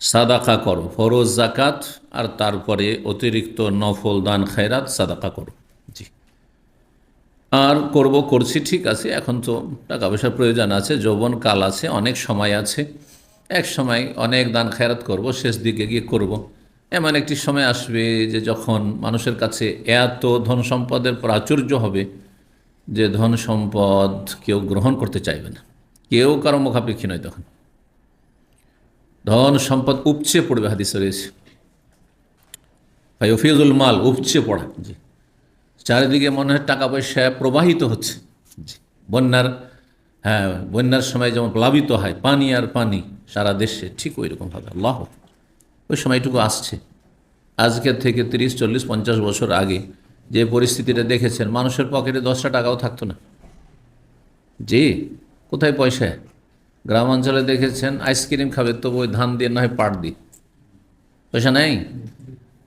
সাদাকা করো, ফরোজ জাকাত আর তারপরে অতিরিক্ত নফল দান, খায়রাত সাদাকা করো। জি। আর করব, করছি, ঠিক আছে, এখন তো টাকা পয়সার প্রয়োজন আছে, যৌবন কাল আছে, অনেক সময় আছে। এক সময় অনেক দান, খায়রাত করব, শেষ দিকে গিয়ে করব। এমন একটি সময় আসবে যে যখন মানুষের কাছে এত ধন সম্পদের প্রাচুর্য হবে যে ধন সম্পদ কেউ গ্রহণ করতে চাইবে না। কেউ কারও মুখাপেক্ষী নয় তখন। ধন সম্পদ উপচে পড়বে, হাদিসে রয়েছে। ভাই ওফিজুল মাল উপচে পড়া। জি। চারিদিকে মনে হয় টাকা পয়সা প্রবাহিত হচ্ছে। বন্যার হ্যাঁ বন্যার সময় যেমন প্লাবিত হয়, পানি আর পানি সারা দেশে, ঠিক ওই রকমভাবে আল্লাহ ওই সময়টুকু আসছে। আজকের থেকে তিরিশ, চল্লিশ, পঞ্চাশ বছর আগে যে পরিস্থিতিটা দেখেছেন, মানুষের পকেটে দশটা টাকাও থাকতো না। জি। কোথায় পয়সা? গ্রামাঞ্চলে দেখেছেন আইসক্রিম খাবে, তবু ওই ধান দিয়ে না হয় পাট দিয়ে পয়সা নেই?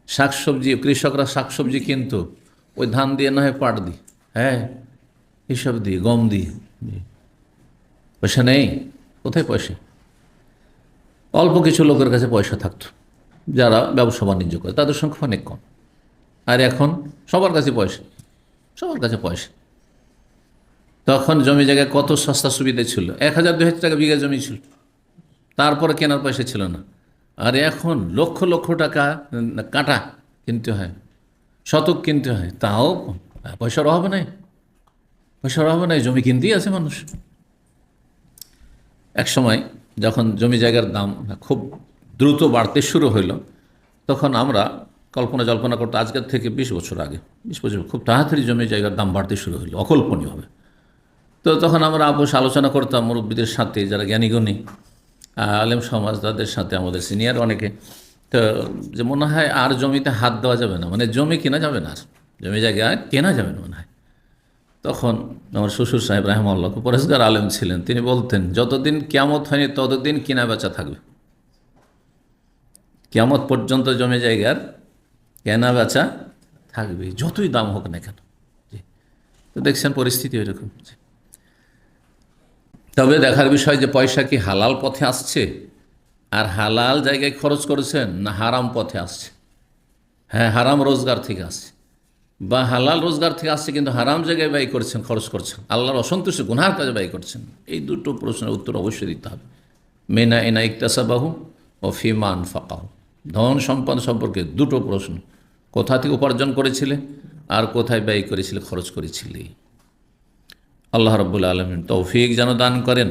শাকসবজি, কৃষকরা শাকসবজি কিন্তু, ওই ধান দিয়ে না হয় পাট দিই। হ্যাঁ এসব দিয়ে গম দিয়ে পয়সা নেই? কোথায় পয়সা? অল্প কিছু লোকের কাছে পয়সা থাকতো, যারা ব্যবসা বাণিজ্য করে, তাদের সংখ্যা অনেক কম। আর এখন সবার কাছে পয়সা সবার কাছে পয়সা তখন জমি জায়গায় কত সস্তা সুবিধা ছিল? এক হাজার দু হাজার টাকা বিঘা জমি ছিল। তারপরে কেনার পয়সা ছিল না। আর এখন লক্ষ লক্ষ টাকা কাটা কিনতে হয়, শতক কিনতে হয়। তাও পয়সার অভাব নাই। পয়সার অভাব নাই, জমি কিনতেই আছে মানুষ। এক সময় যখন জমি জায়গার দাম খুব দ্রুত বাড়তে শুরু হইল, তখন আমরা কল্পনা জল্পনা করতে, আজকের থেকে বিশ বছর আগে, বিশ বছর খুব তাড়াতাড়ি জমি জায়গার দাম বাড়তে শুরু হইল অকল্পনীয় হবে তো তখন আমরা আপোষ আলোচনা করতাম, মুরব্বীদের সাথে, যারা জ্ঞানীগণী আলেম সমাজ তাদের সাথে, আমাদের সিনিয়র অনেকে। তো যে মনে হয় আর জমিতে হাত দেওয়া যাবে না মানে জমি কেনা যাবে না আর। জমি জায়গা কেনা যাবে না মনে হয়। তখন আমার শ্বশুর সাহেব রাহমাল্লাহ পরেশগার আলেম ছিলেন। তিনি বলতেন, যতদিন কিয়ামত হয়নি, ততদিন কেনা বেচা থাকবে। কিয়ামত পর্যন্ত জমি জায়গার কেনা বেচা থাকবে, যতই দাম হোক না কেন। তো দেখছেন পরিস্থিতি এরকম। তবে দেখার বিষয় যে পয়সা কি হালাল পথে আসছে? আর হালাল জায়গায় খরচ করেছেন না হারাম পথে আসছে? হ্যাঁ হারাম রোজগার থেকে আসছে। বা হালাল রোজগার থেকে আসছে কিন্তু হারাম জায়গায় ব্যয় করছেন, খরচ করছেন। আল্লাহর অসন্তুষ্ট গুনহার কাজে ব্যয় করছেন। এই দুটো প্রশ্নের উত্তর অবশ্যই দিতে হবে। মেনা এনা ইকতাসাবাহু ও ফিমান ফাকাহু ধন সম্পদ সম্পর্কে দুটো প্রশ্ন। কোথা থেকে উপার্জন করেছিলে আর কোথায় ব্যয় করেছিলে, খরচ করেছিলে? আল্লাহ রব্বুল আলমিন তৌফিক যেন দান করেন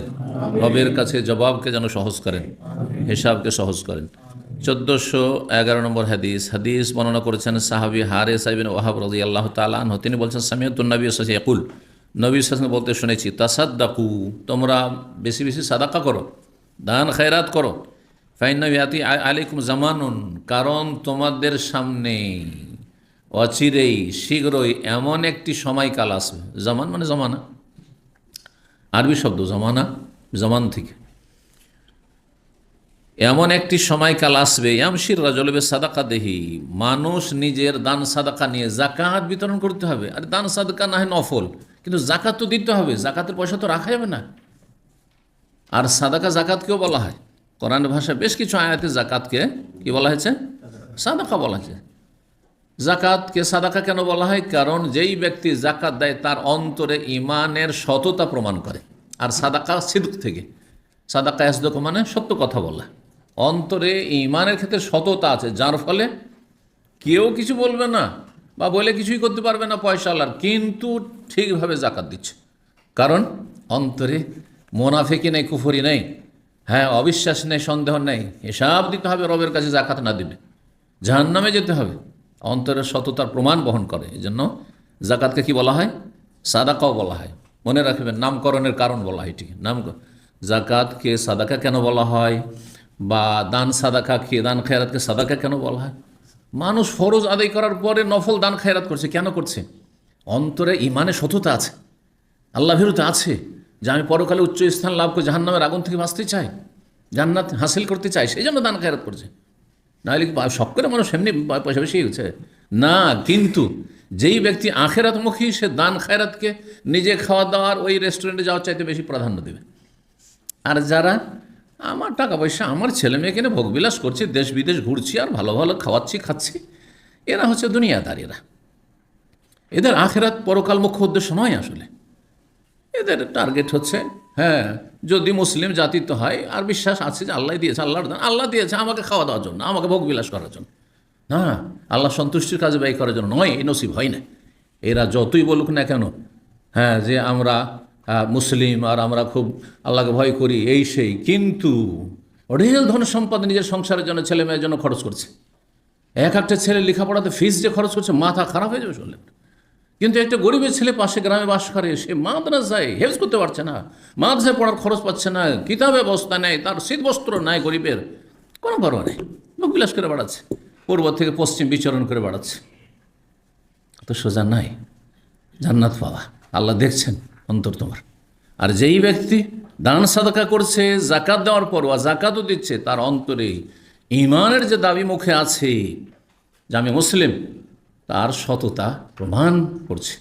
রবের কাছে জবাবকে যেন সহজ করেন হিসাবকে সহজ করেন। চোদ্দোশো এগারো নম্বর হাদিস হাদিস বর্ণনা করেছেন সাহাবি হারে সাহেবিন ওহাব রাজি আল্লাহ তালাহ তিনি বলছেন সামিয়তুল নবী ইয়াকুল। নবী সাসনে বলতে শুনেছি তাসাদ্দাকু তোমরা বেশি বেশি সাদাকা করো দান খায়রাত করো। ফাইনাবিয়াতি আলিকুম জামানুন কারণ তোমাদের সামনে অচিরেই শীঘ্রই এমন একটি সময়কাল আসবে। জামান মানে জমানা। আরবি শব্দ, জমানা, জমান থেকে। এমন একটি সময়কাল আসবে, ইয়ামশির রাজলবে সাদাকা দেহি, মানুষ নিজের দান সাদাকা নিয়ে জাকাত বিতরণ করতে হবে। আর দান সাদাকা না হয় নফল, কিন্তু জাকাত তো দিতে হবে জাকাতের পয়সা তো রাখা যাবে না। আর সাদাকা জাকাতকেও বলা হয়? কোরআন ভাষায় বেশ কিছু আয়াতে জাকাতকে কি বলা হয়েছে? সাদাকা বলা হয়েছে। জাকাতকে সাদাকা কেন বলা হয়? কারণ যেই ব্যক্তি জাকাত দেয়, তার অন্তরে ইমানের সততা প্রমাণ করে। আর সাদাকা সিদক থেকে। সাদাকা এসদক মানে সত্য কথা বলা। অন্তরে ইমানের ক্ষেত্রে সততা আছে, যার ফলে কেউ কিছু বলবে না বা বলে কিছুই করতে পারবে না পয়সা আল্লাহর। কিন্তু ঠিকভাবে জাকাত দিচ্ছে। কারণ অন্তরে মোনাফেকি নেই, কুফরি নেই। হ্যাঁ অবিশ্বাস নেই, সন্দেহ নেই। হিসাব দিতে হবে, রবের কাছে জাকাত না দিলে। জাহান্নামে যেতে হবে। অন্তরের সততার প্রমাণ বহন করে এই জন্য জাকাতকে কি বলা হয়? সাদাকাও বলা হয়। মনে রাখবেন, নামকরণের কারণ বলা হয় ঠিক নাম জাকাতকে সাদাকা কেন বলা হয়? বা দান সাদাকা খেয়ে দান খেয়ারাতকে সাদাকা কেন বলা হয়? মানুষ ফরজ আদায় করার পরে নফল দান খায়রাত করছে, কেন করছে? অন্তরে ইমানে সততা আছে। আল্লাহ ভীরুতে আছে। যে আমি পরকালে উচ্চ স্থান লাভ করে জাহান্নামের আগুন থেকে বাঁচতে চাই, জান্নাত হাসিল করতে চাই, সেই জন্য দান খায়রাত করছে। নাহলে সব করে মানুষ এমনি পয়সা বেশি হচ্ছে না, কিন্তু যেই ব্যক্তি আখেরাতমুখী, সে দান খায়রাতকে নিজে খাওয়া দাওয়ার ওই রেস্টুরেন্টে যাওয়ার চাইতে বেশি প্রাধান্য দেবে। আর যারা, আমার টাকা পয়সা আমার ছেলে মেয়ে কিনে ভোগবিলাস করছি, দেশ বিদেশ ঘুরছি আর ভালো ভালো খাওয়াচ্ছি, খাচ্ছি, এরা হচ্ছে দুনিয়াদারিরা। এদের আখেরাত পরকাল মুখ্য উদ্দেশ্য নয় আসলে। এদের টার্গেট হচ্ছে হ্যাঁ যদি মুসলিম জাতিত্ব হয়, আর বিশ্বাস আছে যে আল্লাহ দিয়েছে, আল্লাহর দান, আল্লাহ দিয়েছে, আমাকে খাওয়া দাওয়ার জন্য, আমাকে ভোগ বিলাস করার জন্য। না, আল্লাহ সন্তুষ্টির কাজে ব্যয় করার জন্য নয়, এই নসিব হয় না। এরা যতই বলুক না কেন হ্যাঁ যে আমরা মুসলিম, আর আমরা খুব আল্লাহকে ভয় করি, এই সেই, কিন্তু অঢেল ধন সম্পদ নিজের সংসারের জন্য, ছেলে মেয়ের জন্য খরচ করছে। এক একটা ছেলে লেখাপড়াতে ফিস যে খরচ করছে, মাথা খারাপ হয়ে যাবে শুনলে কিন্তু একটা গরিবের ছেলে পাশে গ্রামে বাস করে, সে মাদ্রাসায় হেল্প করতে পারছে না, মাদ্রাসায় পড়ার খরচ পাচ্ছে না, কিতাব ব্যবস্থা নেয় তার শীত বস্ত্র নাই গরিবের। কোনো পরোয়া নেই মুখ বিলাস করে বেড়াচ্ছে, পূর্ব থেকে পশ্চিম বিচরণ করে বেড়াচ্ছে। তো সোজা নাই, জান্নাত পাওয়া। আল্লাহ দেখছেন অন্তর তোমার। আর যেই ব্যক্তি দান সাদকা করছে জাকাত দেওয়ার পর জাকাতও দিচ্ছে, তার অন্তরে ইমানের যে দাবি মুখে আছে, যে আমি মুসলিম তার সততা প্রমাণ করছে।